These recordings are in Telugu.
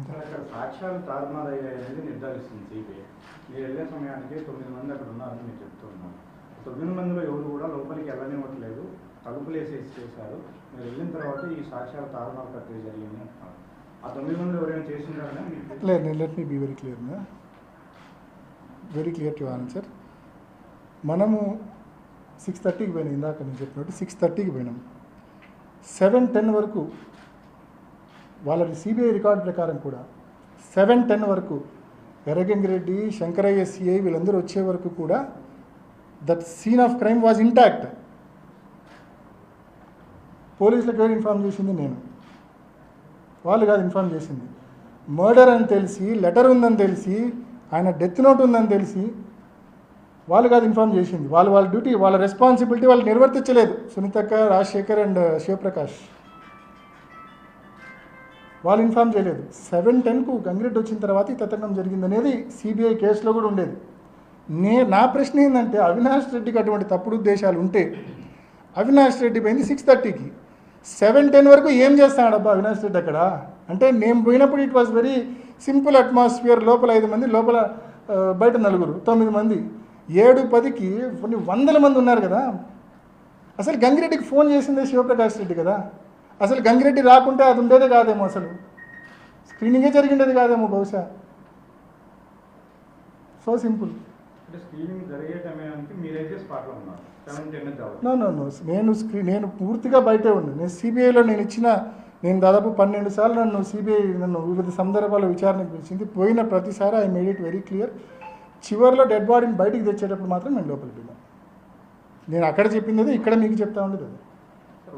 అక్కడ సాక్ష్యాలు తారుమారయ్యాయి అనేది నిర్ధారిస్తుంది సిబిఐ. మీరు వెళ్ళే సమయానికి తొమ్మిది మంది అక్కడ ఉన్నారని మీరు చెప్తూ ఉన్నారు తొమ్మిది మందిలో ఎవరు కూడా లోపలికి వెళ్ళనివ్వట్లేదు. తలుపులు వేసేసి చేశారు. మీరు వెళ్ళిన తర్వాత ఈ సాక్ష్యాలు తారుమారు ప్రక్రియ జరిగింది అంటున్నారు. ఆ తొమ్మిది మంది ఎవరైనా చేసింటారని లేదు let me be very clear very clear to answer మనము సిక్స్ థర్టీకి పోయినాం. ఇందాక నేను చెప్పినట్టు సిక్స్ థర్టీకి పోయినాం. సెవెన్ టెన్ వరకు వాళ్ళ సిబిఐ రికార్డ్ ప్రకారం కూడా సెవెన్ టెన్ వరకు ఎర్రగంగిరెడ్డి శంకరయ్య సిఐ వీళ్ళందరూ వచ్చే వరకు కూడా that scene of crime was intact పోలీసులకు ఎవరు ఇన్ఫార్మ్ చేసింది? నేను. వాళ్ళు కాదు ఇన్ఫార్మ్ చేసింది. మర్డర్ అని తెలిసి లెటర్ ఉందని తెలిసి ఆయన డెత్ నోట్ ఉందని తెలిసి వాళ్ళు కాదు ఇన్ఫార్మ్ చేసింది. వాళ్ళు వాళ్ళ డ్యూటీ వాళ్ళ రెస్పాన్సిబిలిటీ వాళ్ళు నిర్వర్తించలేదు. సునీతక్క రాజశేఖర్ అండ్ శివప్రకాష్. వాళ్ళు ఇన్ఫార్మ్ చేయలేదు. సెవెన్ టెన్కు గంగిరెడ్డి వచ్చిన తర్వాత ఈ తతంగం జరిగిందనేది సిబిఐ కేసులో కూడా ఉండేది. నే నా ప్రశ్న ఏంటంటే అవినాష్ రెడ్డికి అటువంటి తప్పుడు ఉద్దేశాలు ఉంటే అవినాష్ రెడ్డి పోయింది సిక్స్ థర్టీకి సెవెన్ టెన్ వరకు ఏం చేస్తాడబ్బా అవినాష్ రెడ్డి అక్కడ? అంటే నేను పోయినప్పుడు it was very simple atmosphere లోపల ఐదు మంది లోపల బయట నలుగురు తొమ్మిది మంది. ఏడు పదికి కొన్ని వందల మంది ఉన్నారు కదా. అసలు గంగిరెడ్డికి ఫోన్ చేసిందే శివప్రకాష్ రెడ్డి కదా. అసలు గంగిరెడ్డి రాకుంటే అది ఉండేదే కాదేమో అసలు. స్క్రీనింగే జరిగిండేది కాదేమో బహుశా. So simple no no no నేను స్క్రీన్ నేను పూర్తిగా బయటే ఉండి. నేను సిబిఐలో నేను ఇచ్చిన నేను దాదాపు పన్నెండు సార్లు నన్ను సిబిఐ నన్ను వివిధ సందర్భాల్లో విచారణకు పిలిచింది. పోయిన ప్రతిసారి I made it very clear చివరిలో డెడ్ బాడీని బయటికి తెచ్చేటప్పుడు మాత్రం నేను లోపలికి వెళ్ళాను. నేను అక్కడ చెప్పింది అదే ఇక్కడ మీకు చెప్తా ఉండేది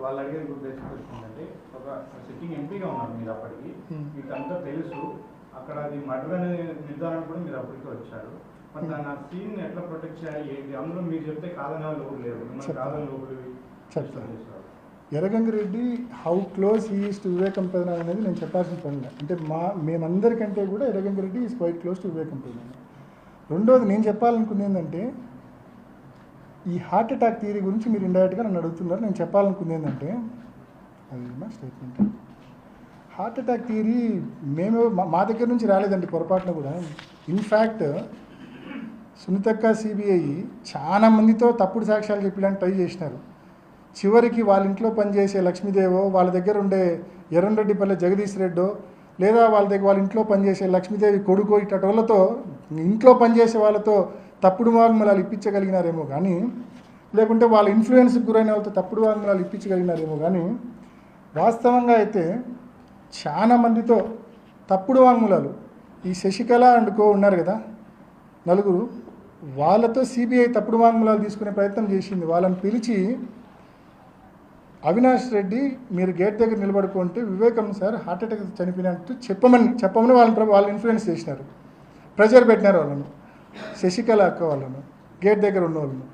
వాళ్ళు అడిగే ఉద్దేశం ఏంటంటే ఒక సిట్టింగ్ ఎంపీగా ఉన్నారు మీరు అప్పటికి. మీకు అంతా తెలుసు. అక్కడ అది మర్డర్ అనే నిర్ధారణ కూడా మీరు అప్పటికే వచ్చారు. మరి దాన్ని ఆ సీన్ ఎట్లా ప్రొటెక్ట్ చేయాలి? ఏంటి? అందులో మీరు చెప్తే కాదని మిమ్మల్ని చెప్తాను. కాదని లోపలి చెప్తాను. Erra Gangi Reddy how close is to Vivekam పెదనాయ్ అనేది నేను చెప్పాల్సిన పని లేదు. అంటే మా మేమందరికంటే కూడా Erra Gangi Reddy is quite close to Vivekam పెదనాయ్ రెండోది నేను చెప్పాలనుకుంది ఏంటంటే ఈ హార్ట్ అటాక్ థియరీ గురించి మీరు ఇండైరెక్ట్గా నన్ను అడుగుతున్నారు. నేను చెప్పాలనుకుంది ఏంటంటే అది మా స్టేట్మెంట్ హార్ట్ అటాక్ థియరీ మేము మా- మా దగ్గర నుంచి రాలేదండి పొరపాటున కూడా. ఇన్ఫ్యాక్ట్ సునీతక్క సిబిఐ చాలా మందితో తప్పుడు సాక్ష్యాలు చెప్పడానికి ట్రై చేసినారు. చివరికి వాళ్ళ ఇంట్లో పనిచేసే లక్ష్మీదేవో వాళ్ళ దగ్గర ఉండే ఎర్రంరెడ్డిపల్లె జగదీష్ రెడ్డో లేదా వాళ్ళ దగ్గర వాళ్ళ ఇంట్లో పనిచేసే లక్ష్మీదేవి కొడుకో ఇట్టటోళ్ళతో ఇంట్లో పనిచేసే వాళ్ళతో తప్పుడు వాంగ్మూలాలు ఇప్పించగలిగినారేమో కానీ లేకుంటే వాళ్ళ ఇన్ఫ్లుయెన్స్కి గురైన వాళ్ళతో తప్పుడు వాగ్మూలాలు ఇప్పించగలిగినారేమో కానీ వాస్తవంగా అయితే చాలా మందితో తప్పుడు వాంగ్మూలాలు ఈ శశికళ అండ్ కో ఉన్నారు కదా నలుగురు వాళ్ళతో సిబిఐ తప్పుడు వాంగ్మూలాలు తీసుకునే ప్రయత్నం చేసింది. వాళ్ళని పిలిచి అవినాష్ రెడ్డి మీరు గేట్ దగ్గర నిలబడుకుంటే వివేకం సార్ హార్ట్ అటాక్ చనిపోయినట్టు చెప్పమని చెప్పమని వాళ్ళని వాళ్ళు ఇన్ఫ్లుయెన్స్ చేసినారు. ప్రెజర్ పెట్టినారు వాళ్ళని. శశికళ అక్క వాళ్ళను గేట్ దగ్గర ఉన్న వాళ్ళను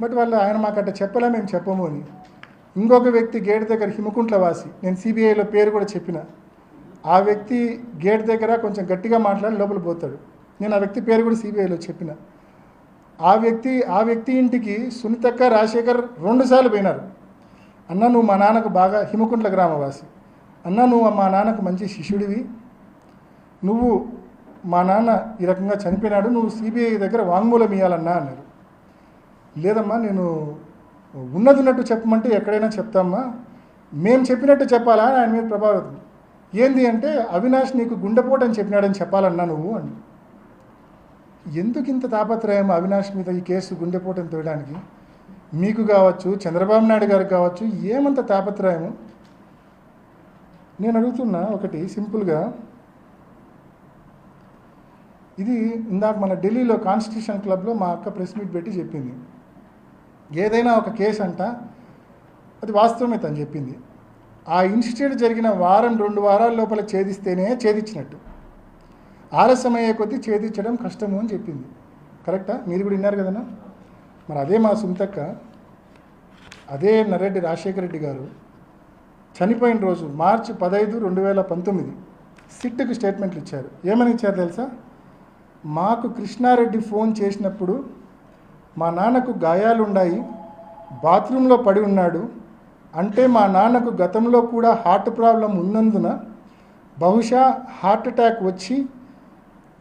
బట్ వాళ్ళు ఆయన మాకు చెప్పలే మేము చెప్పము అని. ఇంకొక వ్యక్తి గేట్ దగ్గర హిమకుంట్ల వాసి నేను సిబిఐలో పేరు కూడా చెప్పిన. ఆ వ్యక్తి గేట్ దగ్గర కొంచెం గట్టిగా మాట్లాడి లోపల పోతాడు. నేను ఆ వ్యక్తి పేరు కూడా సిబిఐలో చెప్పిన. ఆ వ్యక్తి ఆ వ్యక్తి ఇంటికి సునీతక్క రాజశేఖర్ రెండుసార్లు పోయినారు. అన్న నువ్వు మా నాన్నకు బాగా హిమకుంట్ల గ్రామవాసి. అన్న నువ్వు మా నాన్నకు మంచి శిష్యుడివి. నువ్వు మా నాన్న ఈ రకంగా చనిపోయినాడు నువ్వు సిబిఐ దగ్గర వాంగ్మూలం ఇవ్వాలన్నా అన్నారు. లేదమ్మా నేను ఉన్నది ఉన్నట్టు చెప్పమంటే ఎక్కడైనా చెప్తామ్మా. మేము చెప్పినట్టు చెప్పాలా అని ఆయన మీద ప్రభావితం ఏంది అంటే అవినాష్ నీకు గుండెపోటు అని చెప్పినాడని చెప్పాలన్నా నువ్వు అని. ఎందుకు ఇంత తాపత్రయం అవినాష్ మీద ఈ కేసు గుండెపోటుని తోయడానికి? మీకు కావచ్చు చంద్రబాబు నాయుడు గారికి కావచ్చు ఏమంత తాపత్రయము? నేను అడుగుతున్నా ఒకటి సింపుల్గా. ఇది ఇందాక మన ఢిల్లీలో కాన్స్టిట్యూషన్ క్లబ్లో మా అక్క ప్రెస్ మీట్ పెట్టి చెప్పింది. ఏదైనా ఒక కేసు అంట అది వాస్తవమే తను చెప్పింది. ఆ ఇన్స్టిట్యూట్ జరిగిన వారం రెండు వారాల లోపల ఛేదిస్తేనే ఛేదించినట్టు. ఆలస్యమయ్యే కొద్దీ ఛేదించడం కష్టము అని చెప్పింది. కరెక్టా? మీరు కూడా విన్నారు కదన్నా? మరి అదే మా సుంతక్క అదే నరెడ్డి రాజశేఖర రెడ్డి గారు చనిపోయిన రోజు మార్చి పదహైదు రెండు వేల పంతొమ్మిది సిట్కు స్టేట్మెంట్లు ఇచ్చారు. ఏమని ఇచ్చారు తెలుసా? మాకు కృష్ణారెడ్డి ఫోన్ చేసినప్పుడు మా నాన్నకు గాయాలున్నాయి బాత్రూంలో పడి ఉన్నాడు. అంటే మా నాన్నకు గతంలో కూడా హార్ట్ ప్రాబ్లం ఉన్నందున బహుశా హార్ట్ అటాక్ వచ్చి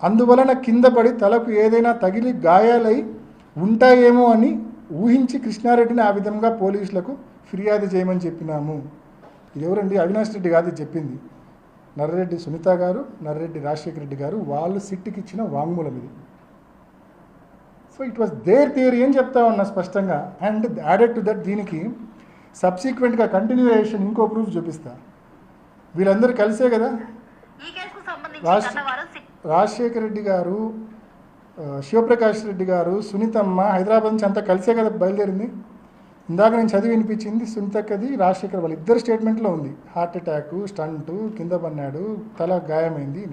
అందువలన కింద పడి తలకు ఏదైనా తగిలి గాయాలై ఉంటాయేమో అని ఊహించి కృష్ణారెడ్డిని ఆ విధంగా పోలీసులకు ఫిర్యాదు చేయమని చెప్పినాము. ఇది ఎవరండి అవినాష్ రెడ్డి కాదు చెప్పింది. నర్రెడ్డి సునీత గారు నర్రెడ్డి రాజశేఖర రెడ్డి గారు వాళ్ళు సిట్టికి ఇచ్చిన వాంగ్మూలం ఇది. So it was their theory అని చెప్తా ఉన్నా స్పష్టంగా. అండ్ యాడెడ్ టు దట్ దీనికి సబ్సిక్వెంట్గా కంటిన్యూయేషన్ ఇంకో ప్రూఫ్ చూపిస్తా. వీళ్ళందరూ కలిసే కదా? రాజశేఖర రెడ్డి గారు శివప్రకాష్ రెడ్డి గారు సునీతమ్మ హైదరాబాద్ నుంచి అంతా కలిసే కదా బయలుదేరింది? ఇందాక నేను చదివి వినిపించింది సునీతక్కది రాజశేఖర్ వాళ్ళ ఇద్దరు స్టేట్మెంట్లో ఉంది. హార్ట్ అటాక్ స్టంటు కింద పన్నాడు తల గాయమైంది.